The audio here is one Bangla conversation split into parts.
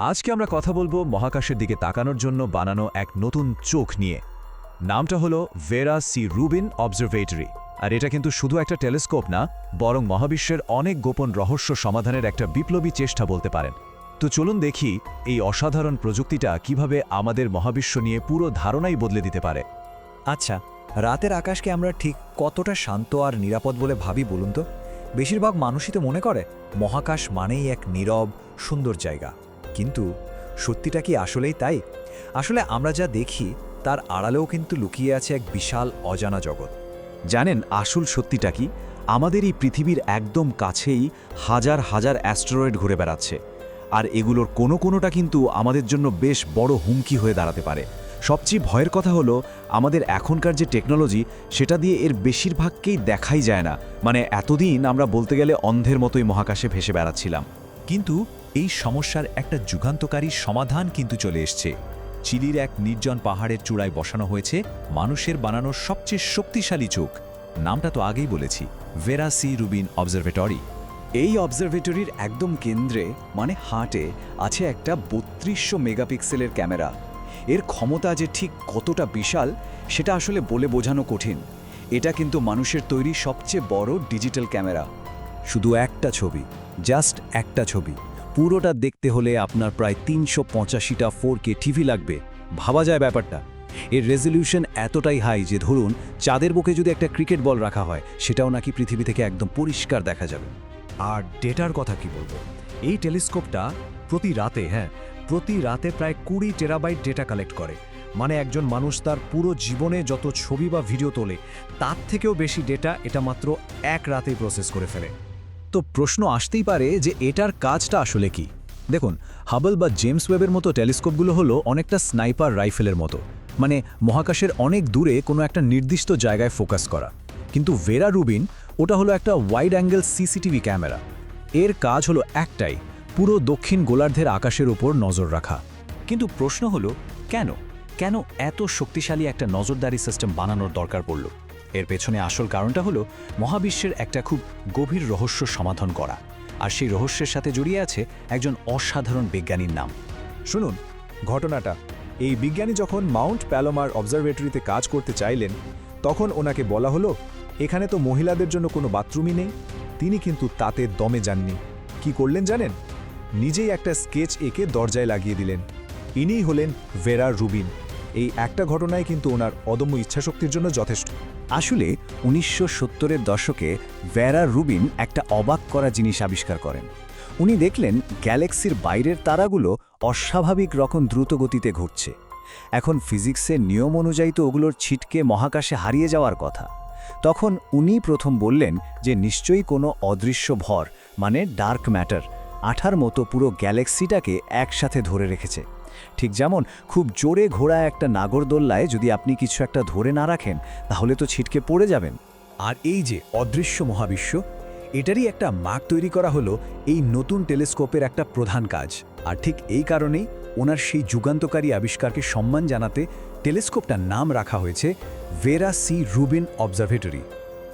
আজকে আমরা কথা বলব মহাকাশের দিকে তাকানোর জন্য বানানো এক নতুন চোখ নিয়ে। নামটা হলো ভেরা সি রুবিন অবজারভেটরি। আর এটা কিন্তু শুধু একটা টেলিস্কোপ না, বরং মহাবিশ্বের অনেক গোপন রহস্য সমাধানের একটা বিপ্লবী চেষ্টা বলতে পারেন। তো চলুন দেখি এই অসাধারণ প্রযুক্তিটা কীভাবে আমাদের মহাবিশ্ব নিয়ে পুরো ধারণাই বদলে দিতে পারে। আচ্ছা রাতের আকাশকে আমরা ঠিক কতটা শান্ত আর নিরাপদ বলে ভাবি বলুন তো? বেশিরভাগ মানুষই তো মনে করে মহাকাশ মানেই এক নীরব, সুন্দর জায়গা। কিন্তু সত্যিটা কি আসলেই তাই? আসলে আমরা যা দেখি, তার আড়ালেও কিন্তু লুকিয়ে আছে এক বিশাল অজানা জগৎ। জানেন আসল সত্যিটা কি? আমাদের এই পৃথিবীর একদম কাছেই হাজার হাজার অ্যাস্টেরয়েড ঘুরে বেড়াচ্ছে। আর এগুলোর কোনো কোনোটা কিন্তু আমাদের জন্য বেশ বড় হুমকি হয়ে দাঁড়াতে পারে। সবচেয়ে ভয়ের কথা হলো, আমাদের এখনকার যে টেকনোলজি, সেটা দিয়ে এর বেশিরভাগকেই দেখাই যায় না। মানে এতদিন আমরা বলতে গেলে অন্ধের মতোই মহাকাশে ভেসে বেড়াচ্ছিলাম। কিন্তু এই সমস্যার একটা যুগান্তকারী সমাধান কিন্তু চলে এসছে। চিলির এক নির্জন পাহাড়ের চূড়ায় বসানো হয়েছে মানুষের বানানো সবচেয়ে শক্তিশালী চোখ। নামটা তো আগেই বলেছি ভেরাসি রুবিন অবজারভেটরি এই অবজারভেটরির একদম কেন্দ্রে মানে হার্টে আছে একটা বত্রিশশো মেগাপিক্সেলের ক্যামেরা। এর ক্ষমতা যে ঠিক কতটা বিশাল, সেটা আসলে বলে বোঝানো কঠিন। এটা কিন্তু মানুষের তৈরি সবচেয়ে বড় ডিজিটাল ক্যামেরা। শুধু একটা ছবি, জাস্ট একটা ছবি। পুরোটা দেখতে হলে আপনার প্রায় তিনশো পঁচাশিটা ফোর কে টিভি লাগবে। ভাবা যায় ব্যাপারটা। এর রেজলিউশন এতটাই হাই যে ধরুন, চাঁদের বুকে যদি একটা ক্রিকেট বল রাখা হয়, সেটাও নাকি পৃথিবী থেকে একদম পরিষ্কার দেখা যাবে। আর ডেটার কথা কি বলব? এই টেলিস্কোপটা প্রতি রাতে হ্যাঁ প্রতি রাতে প্রায় কুড়ি টেরাবাইট ডেটা কালেক্ট করে। মানে একজন মানুষ তার পুরো জীবনে যত ছবি বা ভিডিও তোলে, তার থেকেও বেশি ডেটা এটা মাত্র এক রাতেই প্রসেস করে ফেলে। তো প্রশ্ন আসতেই পারে যে এটার কাজটা আসলে কি। দেখুন হাবল বা জেমস ওয়েবের মতো টেলিস্কোপগুলো হলো অনেকটা স্নাইপার রাইফেলের মতো। মানে মহাকাশের অনেক দূরে কোনো একটা নির্দিষ্ট জায়গায় ফোকাস করা। কিন্তু ভেরা রুবিন ওটা হলো একটা ওয়াইড অ্যাঙ্গেল সিসিটিভি ক্যামেরা। এর কাজ হলো একটাই, পুরো দক্ষিণ গোলার্ধের আকাশের ওপর নজর রাখা। কিন্তু প্রশ্ন হলো, কেন? কেন এত শক্তিশালী একটা নজরদারি সিস্টেম বানানোর দরকার পড়ল? এর পেছনে আসল কারণটা হলো মহাবিশ্বের একটা খুব গভীর রহস্য সমাধান করা। আর সেই রহস্যের সাথে জড়িয়ে আছে একজন অসাধারণ বিজ্ঞানীর নাম। শুনুন, ঘটনাটা। এই বিজ্ঞানী যখন মাউন্ট প্যালোমার অবজারভেটরিতে কাজ করতে চাইলেন, তখন ওনাকে বলা হলো, এখানে তো মহিলাদের জন্য কোনো বাথরুমই নেই। তিনি কিন্তু তাতে দমে যাননি। কি করলেন জানেন? নিজেই একটা স্কেচ এঁকে দরজায় লাগিয়ে দিলেন। ইনিই হলেন ভেরা রুবিন। এই একটা ঘটনায় কিন্তু ওনার অদম্য ইচ্ছাশক্তির জন্য যথেষ্ট। আসলে উনিশশো সত্তরের দশকে ভ্যারা রুবিন একটা অবাক করা জিনিস আবিষ্কার করেন। উনি দেখলেন গ্যালাক্সির বাইরের তারাগুলো অস্বাভাবিক রকম দ্রুত গতিতে ঘুরছে। এখন ফিজিক্সের নিয়ম অনুযায়ী তো ওগুলোর ছিটকে মহাকাশে হারিয়ে যাওয়ার কথা। তখন উনি প্রথম বললেন যে নিশ্চয়ই কোনো অদৃশ্য ভর মানে ডার্ক ম্যাটার, আঠার মতো পুরো গ্যালাক্সিটাকে একসাথে ধরে রেখেছে। ঠিক যেমন খুব জোরে ঘোড়া একটা নাগরদোল্লায় যদি আপনি কিছু একটা ধরে না রাখেন, তাহলে তো ছিটকে পড়ে যাবেন। আর এই যে অদৃশ্য মহাবিশ্ব, এটারই একটা মার্ক তৈরি করা হলো এই নতুন টেলিস্কোপের একটা প্রধান কাজ। আর ঠিক এই কারণেই ওনার সেই যুগান্তকারী আবিষ্কারকে সম্মান জানাতে টেলিস্কোপটার নাম রাখা হয়েছে ভেরা সি রুবিন অবজারভেটরি।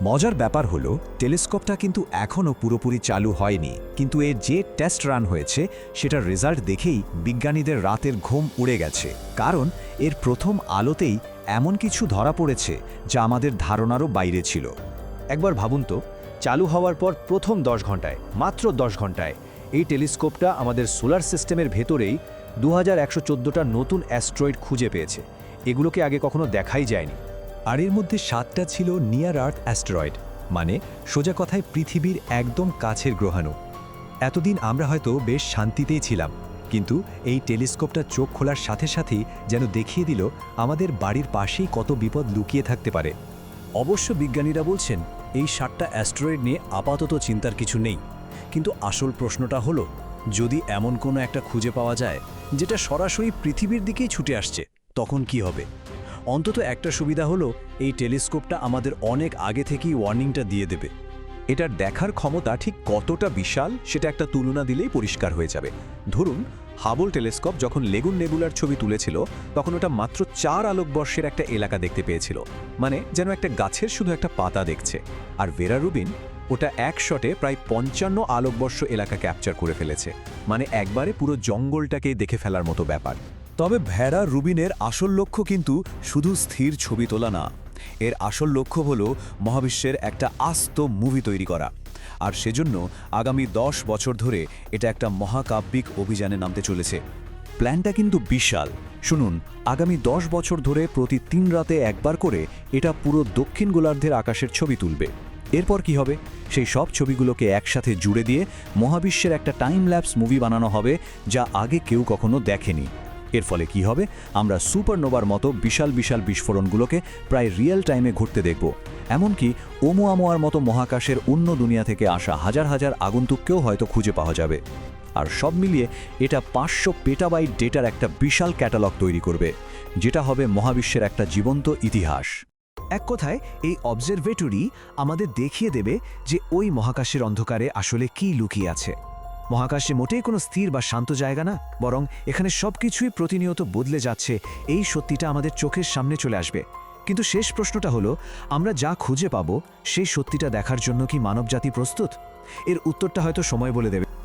মজার ব্যাপার হলো, টেলিস্কোপটা কিন্তু এখনও পুরোপুরি চালু হয়নি। কিন্তু এর যে টেস্ট রান হয়েছে, সেটার রেজাল্ট দেখেই বিজ্ঞানীদের রাতের ঘুম উড়ে গেছে। কারণ, এর প্রথম আলোতেই এমন কিছু ধরা পড়েছে, যা আমাদের ধারণারও বাইরে ছিল। একবার ভাবুন তো, চালু হওয়ার পর প্রথম দশ ঘন্টায়, মাত্র দশ ঘন্টায়, এই টেলিস্কোপটা আমাদের সোলার সিস্টেমের ভেতরেই দু হাজার নতুন অ্যাস্ট্রয়েড খুঁজে পেয়েছে। এগুলোকে আগে কখনো দেখাই যায়নি। আর এর মধ্যে সাতটা ছিল নিয়ার আর্থ অ্যাস্টেরয়েড মানে সোজা কথায় পৃথিবীর একদম কাছের গ্রহাণু। এতদিন আমরা হয়তো বেশ শান্তিতেই ছিলাম, কিন্তু এই টেলিস্কোপটা চোখ খোলার সাথে সাথেই যেন দেখিয়ে দিল আমাদের বাড়ির পাশেই কত বিপদ লুকিয়ে থাকতে পারে। অবশ্য বিজ্ঞানীরা বলছেন, এই সাতটা অ্যাস্ট্রয়েড নিয়ে আপাতত চিন্তার কিছু নেই। কিন্তু আসল প্রশ্নটা হলো, যদি এমন কোনো একটা খুঁজে পাওয়া যায়, যেটা সরাসরি পৃথিবীর দিকেই ছুটে আসছে, তখন কি হবে? অন্তত একটা সুবিধা হলো, এই টেলিস্কোপটা আমাদের অনেক আগে থেকেই ওয়ার্নিংটা দিয়ে দেবে। এটার দেখার ক্ষমতা ঠিক কতটা বিশাল, সেটা একটা তুলনা দিলেই পরিষ্কার হয়ে যাবে। ধরুন, হাবল টেলিস্কোপ যখন লেগুন নেবুলার ছবি তুলেছিল, তখন ওটা মাত্র চার আলোকবর্ষের একটা এলাকা দেখতে পেয়েছিল। মানে যেন একটা গাছের শুধু একটা পাতা দেখছে। আর ভেরা রুবিন ওটা এক শটে প্রায় পঞ্চান্ন আলোকবর্ষ এলাকা ক্যাপচার করে ফেলেছে। মানে একবারে পুরো জঙ্গলটাকে দেখে ফেলার মতো ব্যাপার। তবে ভেড়া রুবিনের আসল লক্ষ্য কিন্তু শুধু স্থির ছবি তোলা না। এর আসল লক্ষ্য হল মহাবিশ্বের একটা আস্ত মুভি তৈরি করা। আর সেজন্য আগামী দশ বছর ধরে এটা একটা মহাকাব্যিক অভিযানে নামতে চলেছে। প্ল্যানটা কিন্তু বিশাল। শুনুন, আগামী দশ বছর ধরে প্রতি তিন রাতে একবার করে এটা পুরো দক্ষিণ গোলার্ধের আকাশের ছবি তুলবে। এরপর কি হবে? সেই সব ছবিগুলোকে একসাথে জুড়ে দিয়ে মহাবিশ্বের একটা টাইম ল্যাপস মুভি বানানো হবে যা আগে কেউ কখনো দেখেনি। এর ফলে কি হবে? আমরা সুপারনোভার মতো বিশাল বিশাল বিস্ফোরণগুলোকে প্রায় রিয়েল টাইমে ঘুরতে দেখব। এমনকি ওমোয়ামোয়ার মতো মহাকাশের অন্য দুনিয়া থেকে আসা হাজার হাজার আগন্তুককেও হয়তো খুঁজে পাওয়া যাবে। আর সব মিলিয়ে এটা পাঁচশো পেটাবাইট ডেটার একটা বিশাল ক্যাটালগ তৈরি করবে, যেটা হবে মহাবিশ্বের একটা জীবন্ত ইতিহাস। এক কথায়, এই অবজারভেটরি আমাদের দেখিয়ে দেবে যে ওই মহাকাশের অন্ধকারে আসলে কি লুকিয়ে আছে। মহাকাশে মোটেই কোনো স্থির বা শান্ত জায়গা না, বরং এখানে সব কিছুই প্রতিনিয়ত বদলে যাচ্ছে। এই সত্যিটা আমাদের চোখের সামনে চলে আসবে। কিন্তু শেষ প্রশ্নটা হলো, আমরা যা খুঁজে পাবো, সেই সত্যিটা দেখার জন্য কি মানবজাতি প্রস্তুত? এর উত্তরটা হয়তো সময় বলে দেবে।